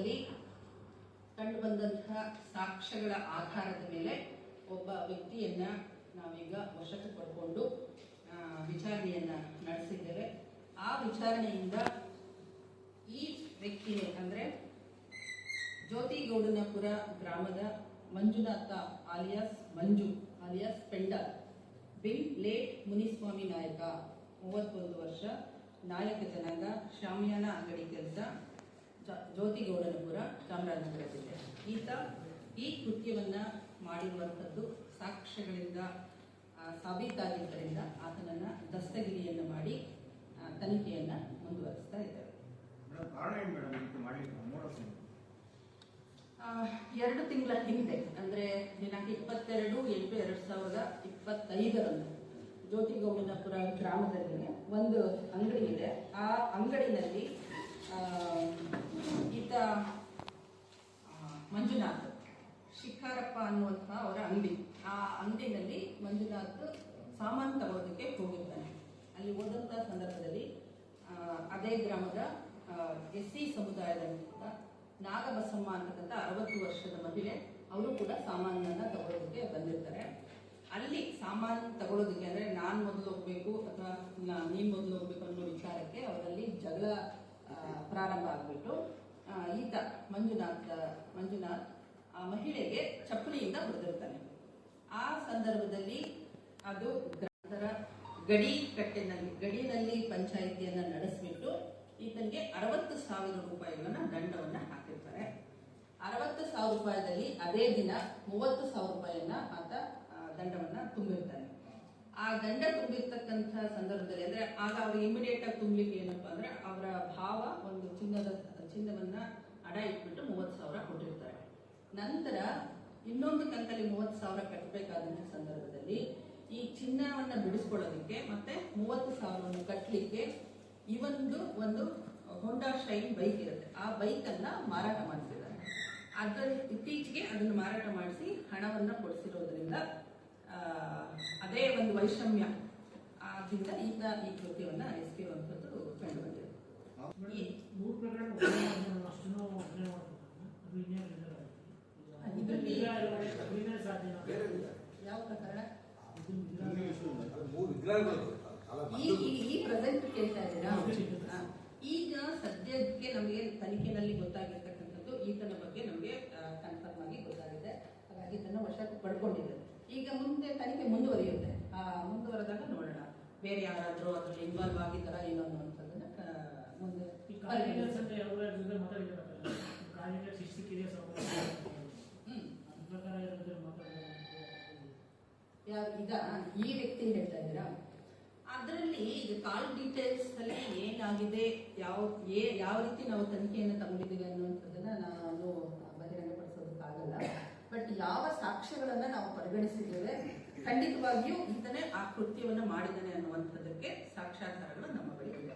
ಸಂದರ್ಭದಲ್ಲಿ ಕಂಡುಬಂದಂತಹ ಸಾಕ್ಷ್ಯಗಳ ಆಧಾರದ ಮೇಲೆ ಒಬ್ಬ ವ್ಯಕ್ತಿಯನ್ನ ನಾವೀಗ ವಶಕ್ಕೆ ಪಡ್ಕೊಂಡು ವಿಚಾರಣೆಯನ್ನ ನಡೆಸಿದ್ದೇವೆ. ಆ ವಿಚಾರಣೆಯಿಂದ ಈ ವ್ಯಕ್ತಿ ಅಂದ್ರೆ ಜ್ಯೋತಿಗೌಡನಪುರ ಗ್ರಾಮದ ಮಂಜುನಾಥ ಆಲಿಯಾಸ್ ಮಂಜು ಆಲಿಯಾಸ್ ಪೆಂಡ ಬಿನ್ ಲೇಟ್ ಮುನಿಸ್ವಾಮಿ ನಾಯಕ, ಮೂವತ್ತೊಂದು ವರ್ಷ ನಾಯಕ ಜನಾಂಗ ಶಾಮಿಯಾನ ಅಂಗಡಿ ಕೆಲಸ. ಜ್ಯೋತಿಗೌಡನಪುರ ಚಾಮರಾಜನಗರ ಜಿಲ್ಲೆ ಈತ ಈ ಕೃತ್ಯವನ್ನ ಮಾಡಿರುವಂಥದ್ದು ಸಾಕ್ಷ್ಯಗಳಿಂದ ಸಾಬೀತಾಗಿದ್ದರಿಂದ ಆತನನ್ನ ದಸ್ತಗಿರಿಯನ್ನು ಮಾಡಿ ತನಿಖೆಯನ್ನು ಮುಂದುವರಿಸ್ತಾ ಇದ್ದಾರೆ. ಎರಡು ತಿಂಗಳ ಹಿಂದೆ ಅಂದ್ರೆ ದಿನಾಂಕ ಇಪ್ಪತ್ತೆರಡು ಎಂಟು ಎರಡು ಸಾವಿರದ ಇಪ್ಪತ್ತೈದರಂದು ಜ್ಯೋತಿಗೌಡನಪುರ ಗ್ರಾಮದಲ್ಲಿ ಒಂದು ಅಂಗಡಿ ಇದೆ. ಆ ಅಂಗಡಿನಲ್ಲಿ ಆ, ಮಂಜುನಾಥ್ ಶಿಖಾರಪ್ಪ ಅನ್ನುವಂಥ ಅವರ ಅಂಗಡಿ. ಆ ಅಂಗಡಿನಲ್ಲಿ ಮಂಜುನಾಥ್ ಸಾಮಾನು ತಗೊಳ್ಳೋದಕ್ಕೆ ಹೋಗಿರ್ತಾನೆ. ಅಲ್ಲಿ ಹೋದಂಥ ಸಂದರ್ಭದಲ್ಲಿ ಅದೇ ಗ್ರಾಮದ ಎಸ್ ಸಿ ಸಮುದಾಯದ ನಾಗಬಸಮ್ಮ ಅಂತಕ್ಕಂಥ ಅರವತ್ತು ವರ್ಷದ ಮಹಿಳೆ ಅವರು ಕೂಡ ಸಾಮಾನನ್ನ ತಗೊಳ್ಳೋದಕ್ಕೆ ಬಂದಿರ್ತಾರೆ. ಅಲ್ಲಿ ಸಾಮಾನು ತಗೊಳ್ಳೋದಕ್ಕೆ ಅಂದ್ರೆ ನಾನು ಮೊದಲು ಹೋಗ್ಬೇಕು ಅಥವಾ ನೀನ್ ಮೊದಲು ಹೋಗ್ಬೇಕು ಅನ್ನೋ ವಿಚಾರಕ್ಕೆ ಅವರಲ್ಲಿ ಜಗಳ ಪ್ರಾರಂಭ ಆಗ್ಬಿಟ್ಟು ಈತ ಮಂಜುನಾಥ್ ಮಂಜುನಾಥ್, ಆ ಮಹಿಳೆಗೆ ಚಪ್ಪಲಿಯಿಂದ ಹೊಡೆದಿರ್ತಾನೆ. ಆ ಸಂದರ್ಭದಲ್ಲಿ ಅದು ಗ್ರಾಮದ ಗಡಿ ಕಟ್ಟೆನಲ್ಲಿ ಗಡಿನಲ್ಲಿ ಪಂಚಾಯಿತಿಯನ್ನ ನಡೆಸಿಬಿಟ್ಟು ಈತನಿಗೆ ಅರವತ್ತು ಸಾವಿರ ರೂಪಾಯಿಗಳನ್ನ ದಂಡವನ್ನ ಹಾಕಿರ್ತಾರೆ. ಅರವತ್ತು ಸಾವಿರ ರೂಪಾಯಿದಲ್ಲಿ ಅದೇ ದಿನ ಮೂವತ್ತು ಸಾವಿರ ರೂಪಾಯಿಯನ್ನ ಆತ ದಂಡವನ್ನ ತುಂಬಿರ್ತಾನೆ. ಆ ದಂಡ ತುಂಬಿರ್ತಕ್ಕಂಥ ಸಂದರ್ಭದಲ್ಲಿ ಅಂದ್ರೆ ಆಗ ಅವ್ರಿಗೆ ಇಮಿಡಿಯೇಟ್ ಆಗಿ ತುಂಬಲಿಕ್ಕೆ ಏನಪ್ಪಾ ಅಂದ್ರೆ ಭಾವ ಒಂದು ಚಿನ್ನದ, ಚಿನ್ನವನ್ನ ಅಡ ಇಟ್ಬಿಟ್ಟು ಮೂವತ್ತು ಸಾವಿರ ಕೊಟ್ಟಿರ್ತಾರೆ. ನಂತರ ಇನ್ನೊಂದು ಕಂತಲ್ಲಿ ಮೂವತ್ತು ಸಾವಿರ ಕಟ್ಟಬೇಕಾದಂತಹ ಸಂದರ್ಭದಲ್ಲಿ ಈ ಚಿನ್ನವನ್ನು ಬಿಡಿಸ್ಕೊಳ್ಳೋದಕ್ಕೆ ಮತ್ತೆ ಮೂವತ್ತು ಸಾವಿರವನ್ನು ಕಟ್ಟಲಿಕ್ಕೆ ಇವೊಂದು ಒಂದು ಹೋಂಡಾ ಶೈನ್ ಬೈಕ್ ಇರುತ್ತೆ. ಆ ಬೈಕ್ ಅನ್ನ ಮಾರಾಟ ಮಾಡಿಸಿದ್ದಾರೆ ಅದರ ಇತ್ತೀಚೆಗೆ ಅದನ್ನು ಮಾರಾಟ ಮಾಡಿಸಿ ಹಣವನ್ನು ಕೊಡಿಸಿರೋದ್ರಿಂದ ಅದೇ ಒಂದು ವೈಷಮ್ಯ. ಆದ್ದರಿಂದ ಈಗ ಈ ಕೃತ್ಯವನ್ನ ಎಸಗಿರುವಂಥದ್ದು ಕಂಡು ಬಂದಿದೆ. ಈ ಮೂರು ಪ್ರಕರಣ ಅಷ್ಟನ್ನು ಅದು ಇನ್ನೇನು ಇದ್ರಲ್ಲಿ- ಯಾವ ಪ್ರಕರಣ? ಈ ಪ್ರೆಸೆಂಟ್ ಕೇಳ್ತಾ ಇದ್ದೀರಾ. ಈಗ ಸದ್ಯಕ್ಕೆ ನಮಗೆ ತನಿಖೆನಲ್ಲಿ ಗೊತ್ತಾಗಿರ್ತಕ್ಕಂಥದ್ದು ಈತನ ಬಗ್ಗೆ ನಮಗೆ ಕನ್ಫರ್ಮ್ ಆಗಿ ಗೊತ್ತಾಗಿದೆ. ಹಾಗಾಗಿ ಇದನ್ನ ವಶಕ್ಕೆ ಪಡ್ಕೊಂಡಿದೆ ಈಗ ಮುಂದೆ ತನಿಖೆ ಮುಂದುವರಿಯುತ್ತೆ. ಆ ಮುಂದುವರೆದಾಗ ನೋಡೋಣ. ಬೇರೆ ಯಾರಾದರೂ ಅದರಲ್ಲಿ ಇನ್ವಾಲ್ವ್ ಆಗಿದ್ದಾರ ಏನೋ ಅನ್ನುವಂಥದ್ದನ್ನ ಮುಂದೆ ಈ ಅಂತ. ಜೊತೆ ಸ್ವಲ್ಪ ಅದ್ರ ಪ್ರಕಾರ ಇರೋದ್ರ ಮಾತಾಡೋದು ಈ ವ್ಯಕ್ತಿ ಹೇಳ್ತಾ ಇದ್ದೀರಾ? ಅದರಲ್ಲಿ ಇದು ಕಾಲ್ ಡೀಟೇಲ್ಸ್ ಅಲ್ಲಿ ಏನಾಗಿದೆ ಯಾವ ಏ ಯಾವ ರೀತಿ ನಾವು ತನಿಖೆಯನ್ನು ತಗೊಂಡಿದ್ದೀವಿ ಅನ್ನುವಂಥದ್ದನ್ನ ನಾನು ಬಹಿರಂಗಪಡಿಸೋದಕ್ಕಾಗಲ್ಲ. ಬಟ್ ಯಾವ ಸಾಕ್ಷ್ಯಗಳನ್ನ ನಾವು ಪರಿಗಣಿಸಿದ್ದೇವೆ ಖಂಡಿತವಾಗಿಯೂ ಈತನೇ ಆ ಕೃತ್ಯವನ್ನು ಮಾಡಿದ್ದಾನೆ ಅನ್ನುವಂಥದ್ದಕ್ಕೆ ಸಾಕ್ಷ್ಯಾಧಾರಗಳು ನಮ್ಮ ಬಳಿ ಇದೆ